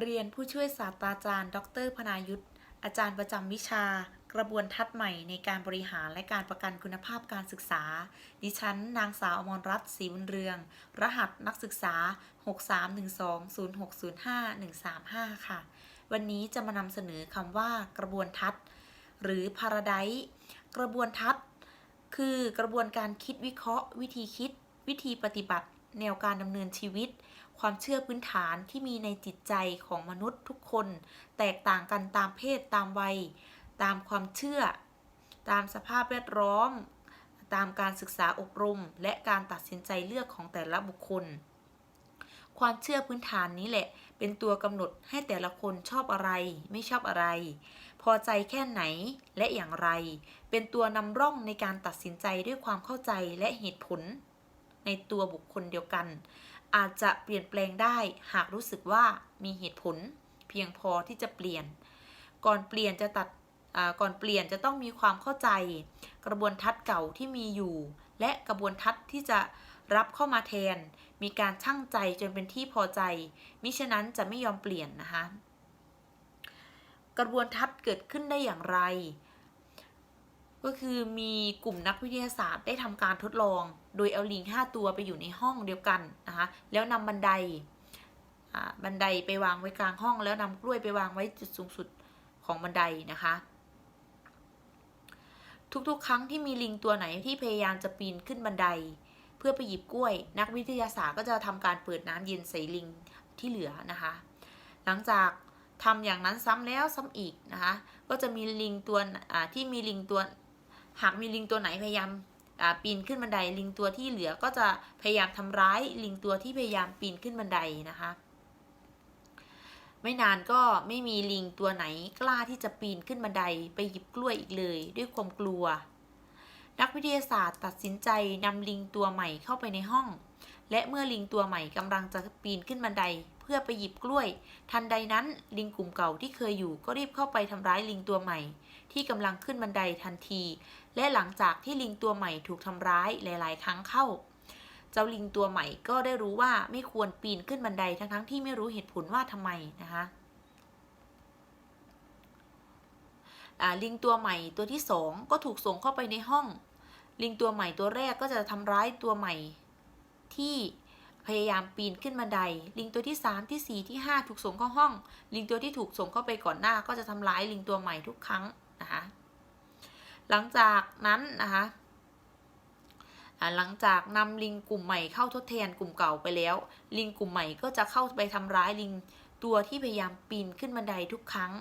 เรียนผู้ช่วยศาสตราจารย์ ดรพนายุทธอาจารย์ประจำวิชา กระบวนทัศน์ใหม่ในการบริหารและการประกันคุณภาพการศึกษา ดิฉัน นางสาวอมรรัตน์ศรีบุญเรือง รหัสนักศึกษา 63120605-135 ค่ะ วันนี้จะมานำเสนอคำว่ากระบวนทัศน์ หรือ Paradise กระบวนทัศน์ คือกระบวนการคิดวิเคราะห์ วิธีคิด วิธีปฏิบัติ แนวการดำเนินชีวิต ความเชื่อพื้นฐานที่มีในจิตใจของมนุษย์ทุกคน แตกต่างกันตามเพศตามวัย ตามความเชื่อ ตามสภาพแวดล้อม ตามการศึกษาอบรม และการตัดสินใจเลือกของแต่ละบุคคล ความเชื่อพื้นฐานนี้แหละ เป็นตัวกำหนดให้แต่ละคนชอบอะไร ไม่ชอบอะไร พอใจแค่ไหนและอย่างไร เป็นตัวนำร่องในการตัดสินใจด้วยความเข้าใจและเหตุผล ในตัวบุคคลเดียวกัน อาจจะเปลี่ยนแปลงได้หากรู้สึกว่ามีเหตุผล เพียงพอที่จะเปลี่ยน ก่อนเปลี่ยนจะตัดก่อนเปลี่ยนจะต้องมีความเข้าใจ กระบวนทัศน์เก่าที่มีอยู่ และกระบวนทัศน์ที่จะรับเข้ามาแทน มีการชั่งใจจนเป็นที่พอใจ มิฉะนั้นจะไม่ยอมเปลี่ยนนะคะ กระบวนทัศน์เกิดขึ้นได้อย่างไร ก็คือมีกลุ่มนักวิทยาศาสตร์ได้ทำการทดลอง โดยเอาลิง 5 ตัวไปอยู่ในห้องเดียวกันนะคะแล้วนำบันไดบันไดไปวางไว้กลางห้อง แล้วนำกล้วยไปวางไว้จุดสูงสุดของบันไดนะคะ ทุกๆ ครั้งที่มีลิงตัวไหนที่พยายามจะปีนขึ้นบันได เพื่อไปหยิบกล้วย นักวิทยาศาสตร์ก็จะทำการเปิดน้ำเย็นใส่ลิงที่เหลือนะคะ หลังจากทำอย่างนั้นซ้ำแล้วซ้ำอีกนะคะ ก็จะมีลิงตัวที่มีลิงตัว หากมีลิงตัวไหนพยายามปีนขึ้นบันได ลิงตัวที่เหลือก็จะพยายามทำร้ายลิงตัวที่พยายามปีนขึ้นบันไดนะคะ ไม่นานก็ไม่มีลิงตัวไหนกล้าที่จะปีนขึ้นบันไดไปหยิบกล้วยอีกเลย ด้วยความกลัว นักวิทยาศาสตร์ตัดสินใจนำลิงตัวใหม่เข้าไปในห้อง และเมื่อลิงตัวใหม่กำลังจะปีนขึ้นบันไดเพื่อไปหยิบกล้วย ทันใดนั้นลิงกลุ่มเก่าที่เคยอยู่ก็รีบเข้าไปทำร้ายลิงตัวใหม่ ที่กำลังขึ้นบันไดทันที และหลังจากที่ลิงตัวใหม่ถูกทำร้ายหลาย ๆ ครั้งเข้า เจ้าลิงตัวใหม่ก็ได้รู้ว่าไม่ควรปีนขึ้นบันไดทั้ง ๆ ที่ไม่รู้เหตุผลว่าทำไมนะคะลิงตัวใหม่ตัวที่สองก็ถูกส่งเข้าไปในห้อง ลิงตัวใหม่ตัวแรกก็จะทำร้ายตัวใหม่ที่พยายามปีนขึ้นบันได ลิงตัวที่ 3 ที่ 4 ที่ 5 ถูกส่งเข้าห้อง ลิงตัวที่ถูกส่งเข้าไปก่อนหน้าก็จะทำร้ายลิงตัวใหม่ทุกครั้งนะคะ หลังจากนั้นนะคะหลังจากนำลิงกลุ่มใหม่เข้าทดแทนกลุ่มเก่าไปแล้ว ลิงกลุ่มใหม่ก็จะเข้าไปทำร้ายลิงตัวที่พยายามปีนขึ้นบันไดทุกครั้ง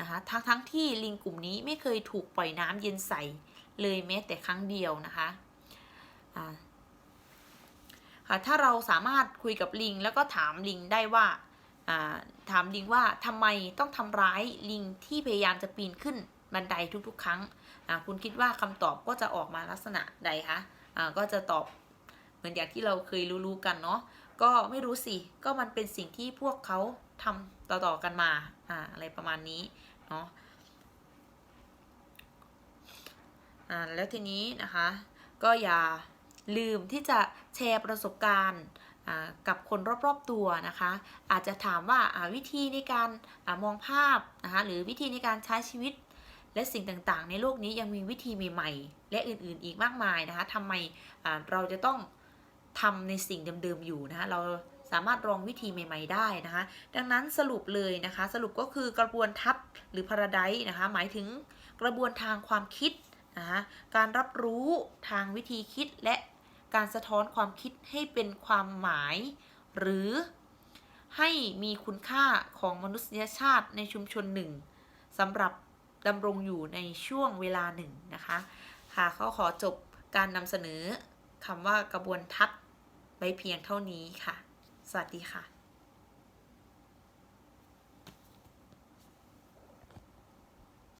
นะคะทั้งทั้งที่ลิงกลุ่มนี้ไม่เคยถูกปล่อยน้ำเย็นใส่เลยแม้แต่ครั้งเดียวนะคะค่ะถ้าเราสามารถคุยกับลิงแล้วก็ถามลิงได้ว่าอ่าถามลิงว่าทำไมต้องทำร้ายลิงที่พยายามจะปีนขึ้น บันไดทุกๆ ครั้งคุณคิดว่าคำตอบก็จะออกมาลักษณะใดคะก็จะตอบเหมือนอย่างที่เราเคยรู้ๆกันเนาะก็ไม่รู้สิก็มันเป็นสิ่งที่พวกเขาทำต่อๆกันมาออะไรประมาณนี้เนาะแล้วทีนี้นะคะ ก็อย่าลืมที่จะแชร์ประสบการณ์กับคนรอบๆตัวนะคะ อาจจะถามว่าวิธีในการอมองภาพนะคะหรือวิธีในการใช้ชีวิต และสิ่งต่างๆ ในโลกนี้ยังมีวิธีใหม่ๆ และอื่นๆ อีกมากมายนะคะทำไมเราจะต้องทำในสิ่งเดิมๆ อยู่นะคะเราสามารถลองวิธีใหม่ ๆ ได้นะคะ ดังนั้นสรุปเลยนะคะ สรุปก็คือกระบวนทัศน์หรือ paradise นะคะ หมายถึงกระบวนทางความคิดนะคะการรับรู้ทางวิธีคิดและการสะท้อนความคิดให้เป็นความหมาย หรือให้มีคุณค่าของมนุษยชาติในชุมชนหนึ่งสำหรับ ดำรงอยู่ในช่วงเวลาหนึ่งนะคะค่ะเขาขอจบการนำเสนอคำว่ากระบวนทัศน์ไว้เพียงเท่านี้ค่ะ สวัสดีค่ะ